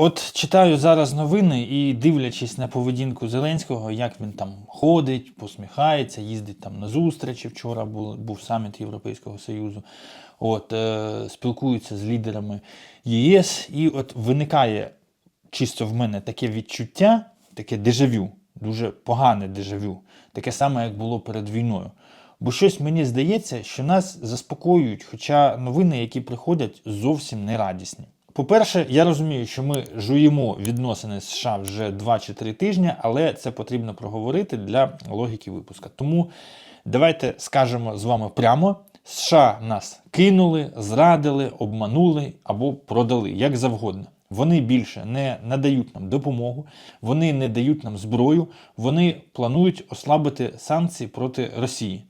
От читаю зараз новини і дивлячись на поведінку Зеленського, як він там ходить, посміхається, їздить там на зустрічі. Вчора був, був саміт Європейського Союзу. От е, спілкується з лідерами ЄС, і от виникає чисто в мене таке відчуття, таке дежавю, дуже погане дежавю, таке саме, як було перед війною. Бо щось мені здається, що нас заспокоюють, хоча новини, які приходять, зовсім не радісні. По-перше, я розумію, що ми жуємо відносини з США вже 2 чи 3 тижні, але це потрібно проговорити для логіки випуска. Тому давайте скажемо з вами прямо: США нас кинули, зрадили, обманули або продали, як завгодно. Вони більше не надають нам допомогу, вони не дають нам зброю, вони планують ослабити санкції проти Росії.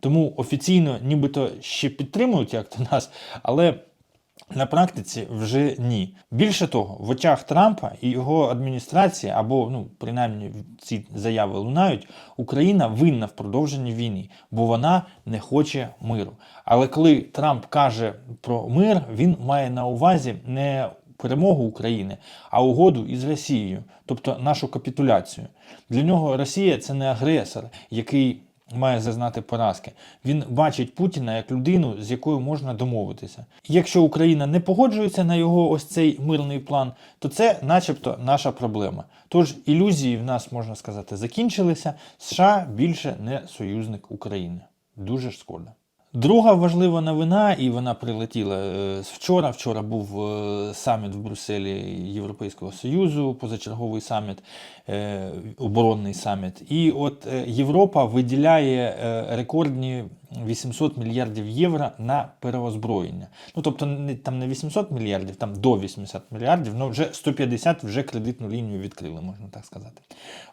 Тому офіційно нібито ще підтримують як то нас, але на практиці вже ні. Більше того, в очах Трампа і його адміністрації, або ну принаймні ці заяви лунають, Україна винна в продовженні війни, бо вона не хоче миру. Але коли Трамп каже про мир, він має на увазі не перемогу України, а угоду із Росією, тобто нашу капітуляцію. Для нього Росія це не агресор, який має зазнати поразки. Він бачить Путіна як людину, з якою можна домовитися. Якщо Україна не погоджується на його ось цей мирний план, то це, начебто, наша проблема. Тож ілюзії в нас можна сказати закінчилися. США більше не союзник України. Дуже шкода. Друга важлива новина, і вона прилетіла е, вчора. Вчора був е, саміт в Брюсселі Європейського Союзу, позачерговий саміт, е, оборонний саміт. І от Європа виділяє рекордні 800 мільярдів євро на переозброєння. Ну тобто там не 800 мільярдів, там до 800 мільярдів, ну вже 150 вже кредитну лінію відкрили, можна так сказати.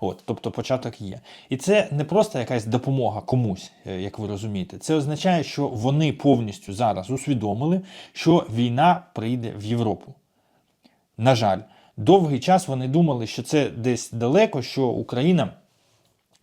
От, тобто початок є. І це не просто якась допомога комусь, е, як ви розумієте. Це означає, що вони повністю зараз усвідомили, що війна прийде в Європу. На жаль, довгий час вони думали, що це десь далеко, що Україна.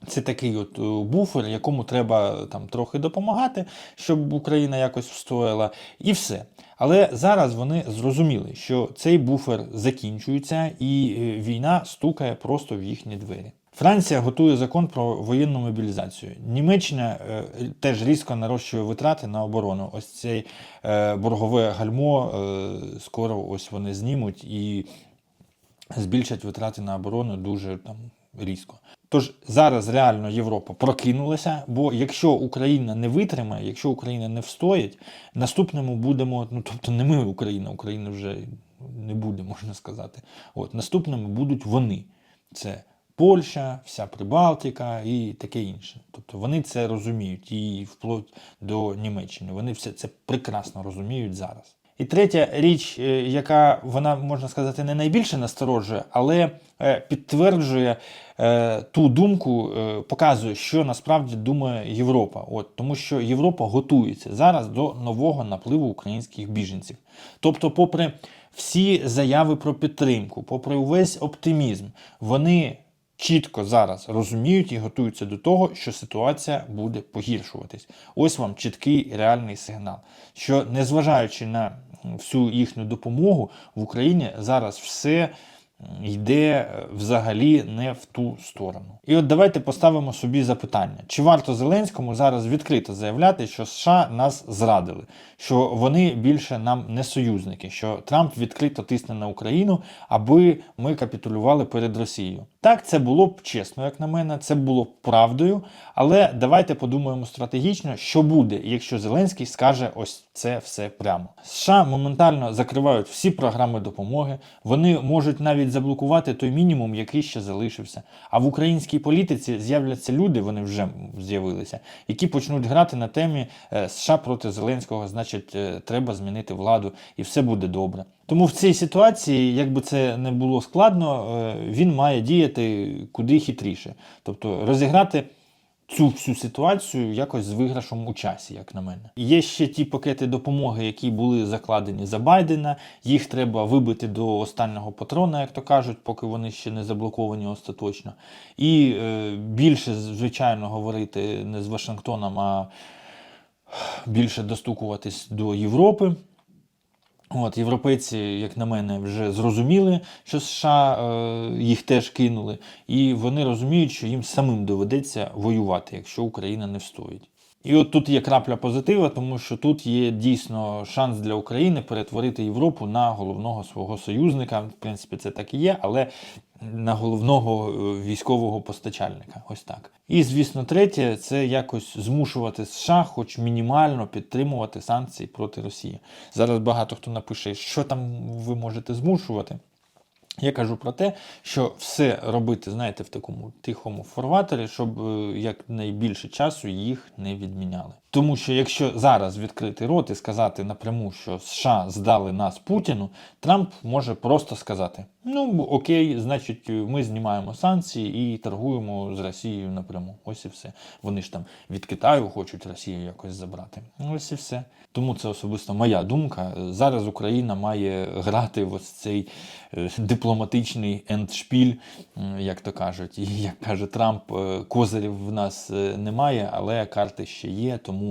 Це такий от е, буфер, якому треба там трохи допомагати, щоб Україна якось встояла, і все. Але зараз вони зрозуміли, що цей буфер закінчується, і е, війна стукає просто в їхні двері. Франція готує закон про воєнну мобілізацію. Німеччина е, теж різко нарощує витрати на оборону. Ось цей е, боргове гальмо е, скоро ось вони знімуть і збільшать витрати на оборону дуже там різко. Тож зараз реально Європа прокинулася, бо якщо Україна не витримає, якщо Україна не встоїть, наступному будемо, ну тобто не ми Україна, Україна вже не буде, можна сказати. От наступними будуть вони. Це Польща, вся Прибалтика і таке інше. Тобто вони це розуміють і вплоть до Німеччини. Вони все це прекрасно розуміють зараз. І третя річ, е, яка вона можна сказати не найбільше насторожує, але е, підтверджує е, ту думку, показує, що насправді думає Європа. От тому, що Європа готується зараз до нового напливу українських біженців. Тобто, попри всі заяви про підтримку, попри увесь оптимізм, вони чітко зараз розуміють і готуються до того, що ситуація буде погіршуватись. Ось вам чіткий реальний сигнал, що незважаючи на всю їхню допомогу в Україні зараз все йде е, взагалі не в ту сторону. І от давайте поставимо собі запитання: чи варто Зеленському зараз відкрито заявляти, що США нас зрадили, що вони більше нам не союзники, що Трамп відкрито тисне на Україну, аби ми капітулювали перед Росією? Так, це було б чесно, як на мене, це було б правдою. Але давайте подумаємо стратегічно, що буде, якщо Зеленський скаже ось це все прямо. США моментально закривають всі програми допомоги. Вони можуть навіть заблокувати той мінімум, який ще залишився. А в українській політиці з'являться люди, вони вже з'явилися, які почнуть грати на темі е, США проти Зеленського, значить, е, треба змінити владу, і все буде добре. Тому в цій ситуації, як би це не було складно, е, він має діяти куди хитріше, тобто розіграти. Цю всю ситуацію якось з виграшом у часі, як на мене. Є ще ті пакети допомоги, які були закладені за Байдена. Їх треба вибити до останнього патрона, як то кажуть, поки вони ще не заблоковані остаточно. І е, більше, звичайно, говорити не з Вашингтоном, а більше достукуватись до Європи. От, європейці, як на мене, вже зрозуміли, що США е, їх теж кинули, і вони розуміють, що їм самим доведеться воювати, якщо Україна не встоїть. І от тут є крапля позитива, тому що тут є дійсно шанс для України перетворити Європу на головного свого союзника. В принципі, це так і є, але на головного е, військового постачальника. Ось так. І звісно, третє це якось змушувати США, хоч мінімально підтримувати санкції проти Росії. Зараз багато хто напише, що там ви можете змушувати. Я кажу про те, що все робити, знаєте, в такому тихому форваторі, щоб е, якнайбільше часу їх не відміняли. Тому що якщо зараз відкрити рот і сказати напряму, що США здали нас Путіну, Трамп може просто сказати: ну окей, значить, ми знімаємо санкції і торгуємо з Росією напряму. Ось і все. Вони ж там від Китаю хочуть Росію якось забрати. Ось і все. Тому це особисто моя думка. Зараз Україна має грати в ось цей е, дипломатичний ендшпіль, як то кажуть. І як каже Трамп, е, козирів в нас е, немає, але карти ще є. Тому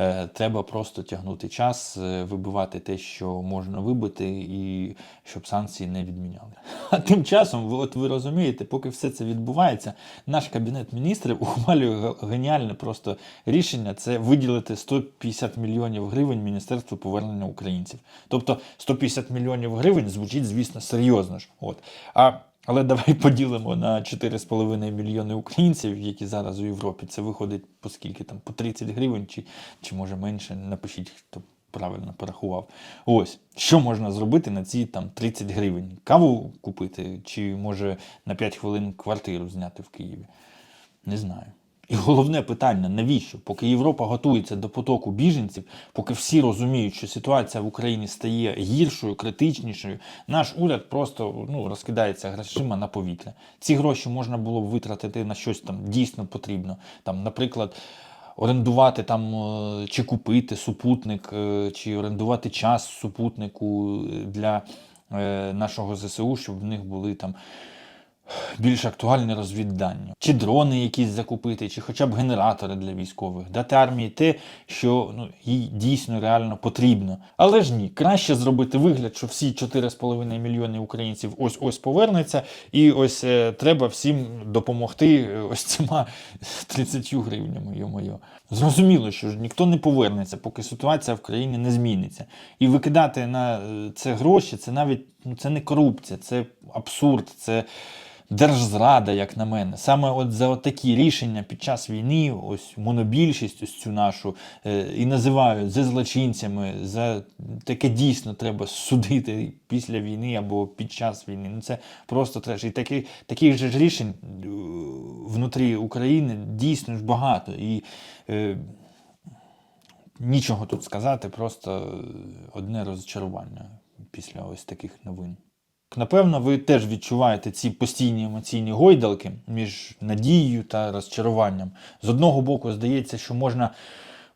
е, треба просто тягнути час, е, вибивати те, що можна вибити, і щоб санкції не відміняли. А тим часом, ви- от ви розумієте, поки все це відбувається, наш кабінет міністрів ухвалює геніальне просто рішення це виділити 150 мільйонів гривень Міністерству повернення українців. Тобто 150 мільйонів гривень звучить, звісно, серйозно ж. От. А, але давай поділимо на 4,5 мільйони українців, які зараз у Європі. Це виходить по скільки там, по 30 гривень, чи, чи може менше. Напишіть, хто правильно порахував. Ось, що можна зробити на ці там 30 гривень? Каву купити, чи може на 5 хвилин квартиру зняти в Києві? Не знаю. І головне питання: навіщо? Поки Європа готується до потоку біженців, поки всі розуміють, що ситуація в Україні стає гіршою, критичнішою, наш уряд просто ну, розкидається грошима на повітря. Ці гроші можна було б витратити на щось там дійсно потрібно. Там, наприклад, орендувати там е, чи купити супутник, е, чи орендувати час супутнику е, для нашого ЗСУ, щоб в них були там більш актуальне розвіддання, чи дрони якісь закупити, чи хоча б генератори для військових, дати армії те, що ну, їй дійсно реально потрібно. Але ж ні, краще зробити вигляд, що всі 4,5 мільйони українців ось ось повернуться, і ось е, треба всім допомогти е, ось цими 30 гривнями. Йо-моє. Зрозуміло, що ж ніхто не повернеться, поки ситуація в країні не зміниться. І викидати на е, це гроші, це навіть ну, це не корупція, це абсурд, це держзрада, як на мене. Саме от за такі рішення під час війни, ось монобільшість, ось цю нашу, е, і називають за злочинцями. За таке дійсно треба судити після війни або під час війни. Ну це просто треш. І такі, таких же рішень е, внутрі України дійсно ж багато. І е, нічого тут сказати, просто одне розчарування після ось таких новин. Напевно, ви теж відчуваєте ці постійні емоційні гойдалки між надією та розчаруванням. З одного боку, здається, що можна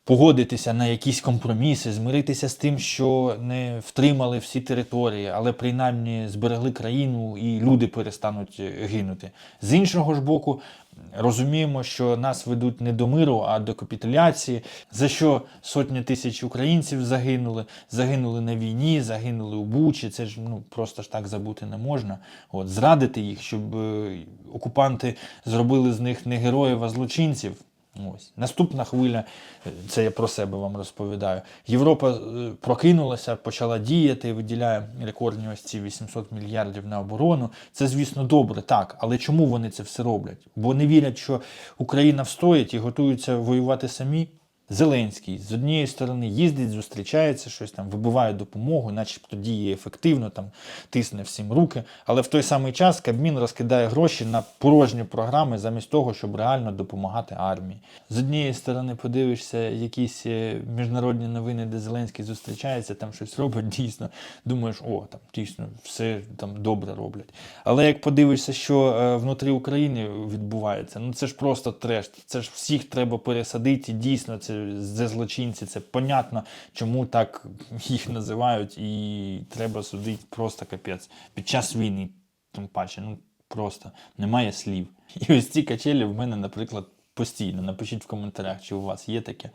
погодитися на якісь компроміси, змиритися з тим, що не втримали всі території, але принаймні зберегли країну і люди перестануть гинути. З іншого ж боку, розуміємо, що нас ведуть не до миру, а до капітуляції, за що сотні тисяч українців загинули, загинули на війні, загинули у Бучі. Це ж ну просто ж так забути не можна. От зрадити їх, щоб е, окупанти зробили з них не героїв, а злочинців. Ось наступна хвиля, е, це я про себе вам розповідаю. Європа е, прокинулася, почала діяти, виділяє рекордні ось ці 800 мільярдів на оборону. Це, звісно, добре, так. Але чому вони це все роблять? Бо не вірять, що Україна встоїть і готуються воювати самі. Зеленський з однієї сторони їздить, зустрічається, щось там вибиває допомогу, начебто діє ефективно, там тисне всім руки. Але в той самий час Кабмін розкидає гроші на порожні програми замість того, щоб реально допомагати армії. З однієї сторони, подивишся якісь е, міжнародні новини, де Зеленський зустрічається, там щось робить, дійсно думаєш, о, там дійсно все там добре роблять. Але як подивишся, що е, внутрі України відбувається, ну це ж просто треш. Це ж всіх треба пересадити. Дійсно, це це злочинці. Це понятно, чому так їх називають, і треба судити просто капець. Під час війни, тим паче, ну просто немає слів. І ось ці качелі в мене, наприклад, постійно. Напишіть в коментарях, чи у вас є таке.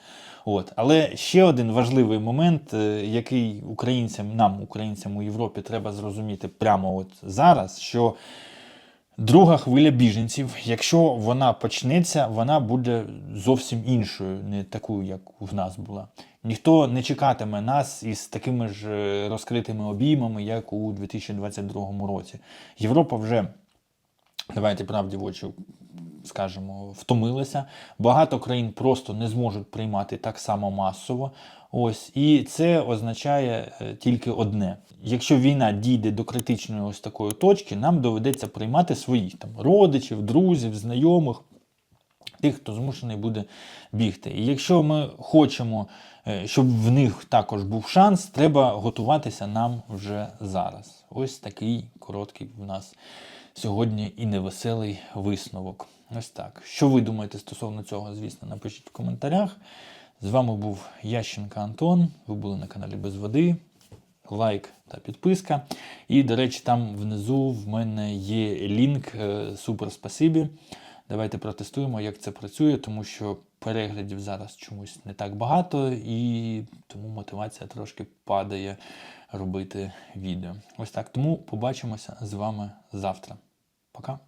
От. Але ще один важливий момент, е, який українцям, нам, українцям у Європі, треба зрозуміти прямо от зараз, що друга хвиля біженців, якщо вона почнеться, вона буде зовсім іншою, не такою, як в нас була. Ніхто не чекатиме нас із такими ж е, розкритими обіймами, як у 2022 році. Європа вже, давайте правді в очі скажемо, втомилася. Багато країн просто не зможуть приймати так само масово. Ось і це означає е, тільки одне: якщо війна дійде до критичної ось такої точки, нам доведеться приймати своїх там родичів, друзів, знайомих. Тих, хто змушений буде бігти. І якщо ми хочемо, е, щоб в них також був шанс, треба готуватися нам вже зараз. Ось такий короткий в нас сьогодні і невеселий висновок. Ось так. Що ви думаєте стосовно цього, звісно, напишіть в коментарях. З вами був Ященко Антон. Ви були на каналі Без Води. Лайк та підписка. І, до речі, там внизу в мене є лінк. е, Супер спасибі. Давайте протестуємо, як це працює, тому що переглядів зараз чомусь не так багато, і тому мотивація трошки падає робити відео. Ось так. Тому побачимося з вами завтра. Пока.